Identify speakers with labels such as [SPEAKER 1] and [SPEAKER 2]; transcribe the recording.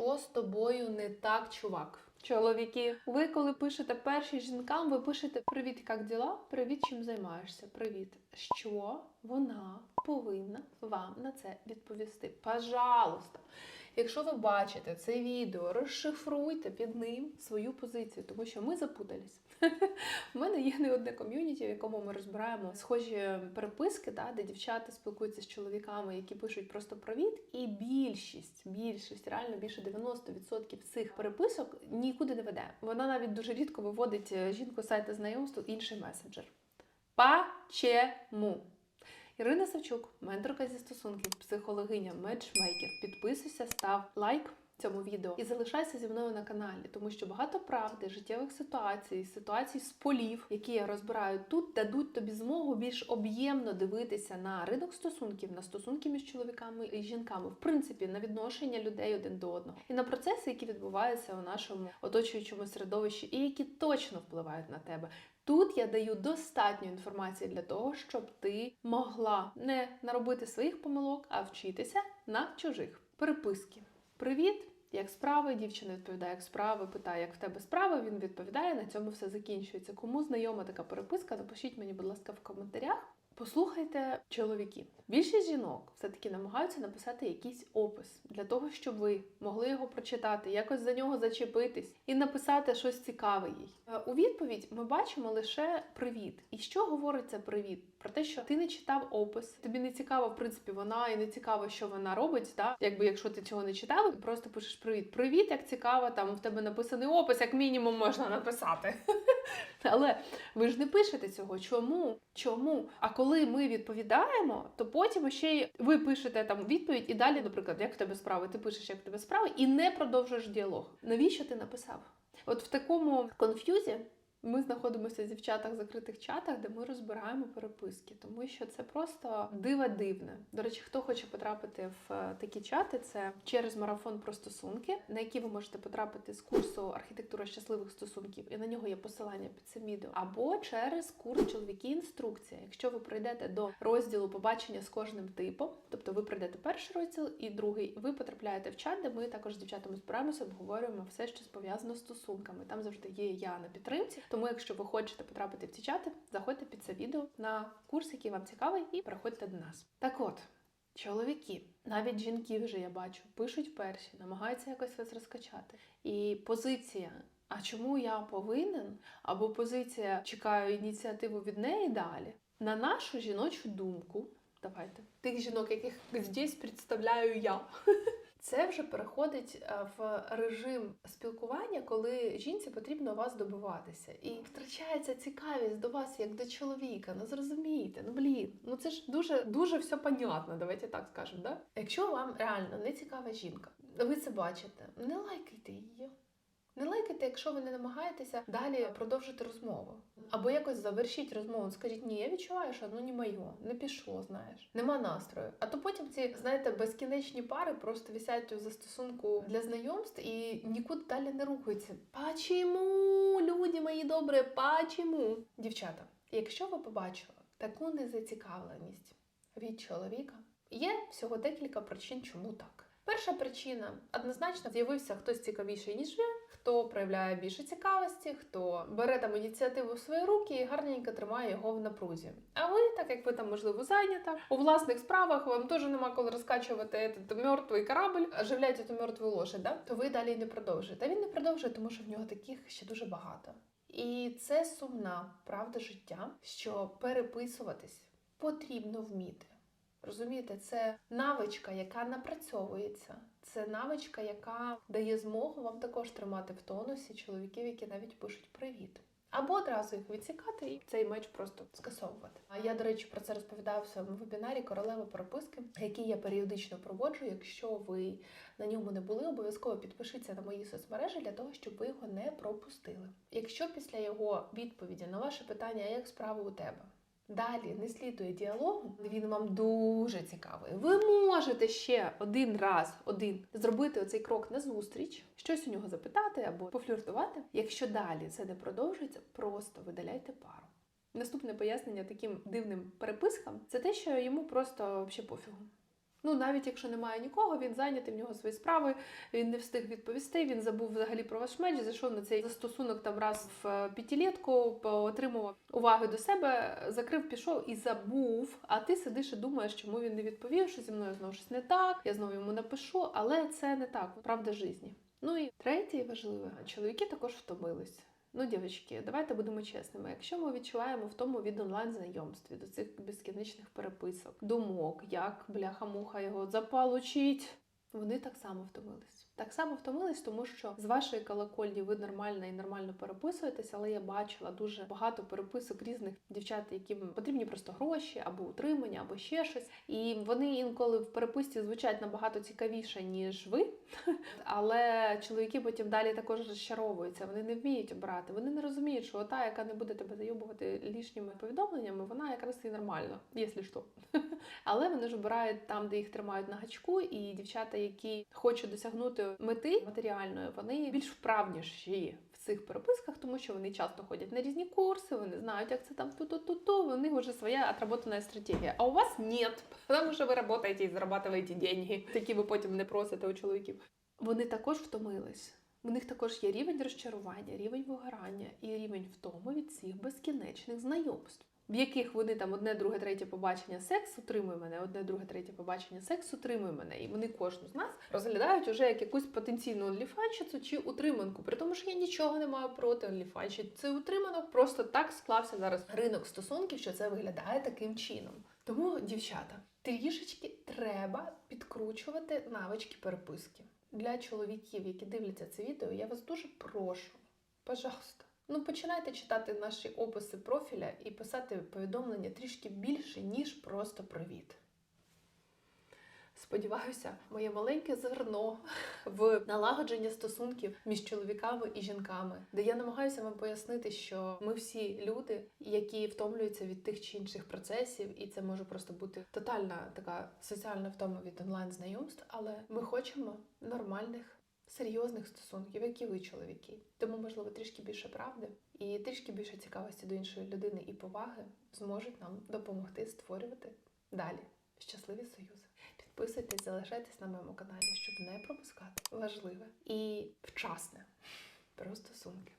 [SPEAKER 1] Що з тобою не так, чувак? Чоловіки, ви коли пишете перші жінкам, ви пишете Привіт, як діла? Привіт, чим займаєшся? Привіт. Що вона повинна вам на це відповісти? Пожалуйста. Якщо ви бачите це відео, розшифруйте під ним свою позицію, тому що ми запутались. У мене є не одне ком'юніті, в якому ми розбираємо схожі переписки, да, де дівчата спілкуються з чоловіками, які пишуть просто привіт, і більшість, більшість, реально більше 90% цих переписок нікуди не веде. Вона навіть дуже рідко виводить е, жінку з сайту знайомств інший месенджер. Пачему? Ірина Савчук, менторка зі стосунків, психологиня, меджмейкер. Підписуйся, став лайк цьому відео і залишайся зі мною на каналі, тому що багато правди, життєвих ситуацій, ситуацій з полів, які я розбираю тут, дадуть тобі змогу більш об'ємно дивитися на ринок стосунків, на стосунки між чоловіками і жінками, в принципі, на відношення людей один до одного, і на процеси, які відбуваються у нашому оточуючому середовищі, і які точно впливають на тебе. Тут я даю достатньо інформації для того, щоб ти могла не наробити своїх помилок, а вчитися на чужих. Переписки. Привіт! Як справи? Дівчина відповідає, як справи, питає, як в тебе справи. Він відповідає. На цьому все закінчується. Кому знайома така переписка? Напишіть мені, будь ласка, в коментарях. Послухайте, чоловіки. Більшість жінок все-таки намагаються написати якийсь опис для того, щоб ви могли його прочитати, якось за нього зачепитись і написати щось цікаве їй. Е, У відповідь ми бачимо лише привіт. І що говорить це привіт? Про те, що ти не читав опис, тобі не цікаво, в принципі, вона і не цікаво, що вона робить. Да? Якби якщо ти цього не читав, просто пишеш привіт. Привіт, як цікаво, там в тебе написаний опис, як мінімум можна написати. Але ви ж не пишете цього. Чому? Чому? А коли ми відповідаємо, то потім ще й ви пишете там відповідь, і далі, наприклад, як в тебе справи, ти пишеш, як в тебе справи, і не продовжуєш діалог. Навіщо ти написав? От в такому конф'юзі. Ми знаходимося в дівчатах закритих чатах, де ми розбираємо переписки, тому що це просто диво дивне. До речі, хто хоче потрапити в е, такі чати, це через марафон про стосунки, на який ви можете потрапити з курсу архітектура щасливих стосунків, і на нього є посилання під цим відео, або через курс чоловіки інструкція. Якщо ви прийдете до розділу побачення з кожним типом, тобто ви прийдете перший розділ і другий, ви потрапляєте в чат, де ми також з дівчатами збираємося, обговорюємо все, що пов'язано з стосунками. Там завжди є я на підтримці. Тому, якщо ви хочете потрапити в ці чати, заходьте під це відео на курс, який вам цікавий, і приходьте до нас. Так от. Чоловіки, навіть жінки вже я бачу, пишуть перші, намагаються якось вас розкачати. І позиція, а чому я повинен? Або позиція чекаю ініціативу від неї далі. На нашу жіночу думку, давайте, тих жінок, яких здесь представляю я. Це вже переходить е, в режим спілкування, коли жінці потрібно вас добиватися. І втрачається цікавість до вас як до чоловіка. Ну зрозумійте, ну блін, ну це ж дуже дуже все понятно, давайте так скажемо. Да? Якщо вам реально не цікава жінка, ви це бачите, не лайкайте її. Не лайкайте, якщо ви не намагаєтеся далі продовжити розмову. Або якось завершіть розмову. Скажіть, ні, я відчуваю, що ну не моє, не пішло, знаєш, нема настрою. А то потім ці, знаєте, безкінечні пари просто висять у застосунку для знайомств і нікуди далі не рухаються. Пачому, люди мої добрі, пачому. Дівчата, якщо ви побачили таку незацікавленість від чоловіка, є всього декілька причин, чому так. Перша причина однозначно з'явився хтось цікавіший, ніж ви, хто проявляє більше цікавості, хто бере там ініціативу в свої руки і гарненько тримає його в напрузі. А ви, так як ви там можливо зайнята, у власних справах вам теж нема коли розкачувати этот мертвий корабль, оживляти цю мертву лошадь, да? то ви далі не продовжуєте. А він не продовжує, тому що в нього таких ще дуже багато. І це сумна правда життя, що переписуватись потрібно вміти. Розумієте, це навичка, яка напрацьовується. Це навичка, яка дає змогу вам також тримати в тонусі чоловіків, які навіть пишуть привіт. Або одразу їх відсікати і цей меч просто скасовувати. А я, до речі, про це розповідаю в своєму вебінарі Королева переписки, який я періодично проводжу. Якщо ви на ньому не були, обов'язково підпишіться на мої соцмережі для того, щоб ви його не пропустили. Якщо після його відповіді на ваше питання, як справи у тебе? Далі не слідує діалогу, він вам дуже цікавий. Ви можете ще один раз один зробити оцей крок на зустріч, щось у нього запитати або пофліртувати. Якщо далі це не продовжується, просто видаляйте пару. Наступне пояснення таким дивним перепискам це те, що йому просто взагалі пофігу. Ну, навіть якщо немає нікого, він зайнятий, в нього свої справи, він не встиг відповісти, він забув взагалі про ваш меч, зайшов на цей застосунок там раз в е, п'ятилітку, отримував уваги до себе, закрив, пішов і забув. А ти сидиш і думаєш, чому він не відповів, що зі мною знову щось не так, я знову йому напишу, але це не так, правда житті. Ну і третє важливе, чоловіки також втомились. Ну, дівчатки, давайте будемо чесними. Якщо ми відчуваємо в тому від онлайн-знайомств, від цих безкінечних переписок, думок, як бляха-муха його заполучить, вони так само втомились. Так само втомились, тому що з вашої колокольні ви нормально і нормально переписуєтесь, але я бачила дуже багато переписок різних дівчат, яким потрібні просто гроші або утримання, або ще щось. І вони інколи в переписці звучать набагато цікавіше, ніж ви. Але чоловіки потім далі також розчаровуються. Вони не вміють обрати. Вони не розуміють, що та, яка не буде тебе зайобувати лишніми повідомленнями, вона якраз і нормально, якщо що. Але вони ж обирають там, де їх тримають на гачку, і дівчата, які хочуть досягнути мети матеріальної, вони більш вправніші в цих переписках, тому що вони часто ходять на різні курси, вони знають, як це там ту-ту-ту-ту, у них вже своя отработана стратегія. А у вас нет, тому що ви працюєте і зарабатуєте деньги, які ви потім не просите у чоловіків. Вони також втомились. У них також є рівень розчарування, рівень вигорання і рівень втоми від цих безкінечних знайомств, в яких вони там одне, друге, третє побачення секс утримує мене, одне, друге, третє побачення секс утримує мене. І вони кожну з нас розглядають уже як якусь потенційну онліфанщицю чи утриманку. При тому, що я нічого не маю проти онліфанщиць. Це утриманок, просто так склався зараз ринок стосунків, що це виглядає таким чином. Тому, дівчата, трішечки треба підкручувати навички переписки. Для чоловіків, які дивляться це відео, я вас дуже прошу, пожалуйста. Ну, починайте читати наші описи профіля і писати повідомлення трішки більше, ніж просто привіт. Сподіваюся, моє маленьке зерно в налагодження стосунків між чоловіками і жінками, де я намагаюся вам пояснити, що ми всі люди, які втомлюються від тих чи інших процесів, і це може просто бути тотальна така соціальна втома від онлайн знайомств, але ми хочемо нормальних. Серйозних стосунків, як і ви, чоловіки. Тому, можливо, трішки більше правди і трішки більше цікавості до іншої людини і поваги зможуть нам допомогти створювати далі щасливі союзи. Підписуйтесь, залишайтесь на моєму каналі, щоб не пропускати важливе і вчасне про стосунки.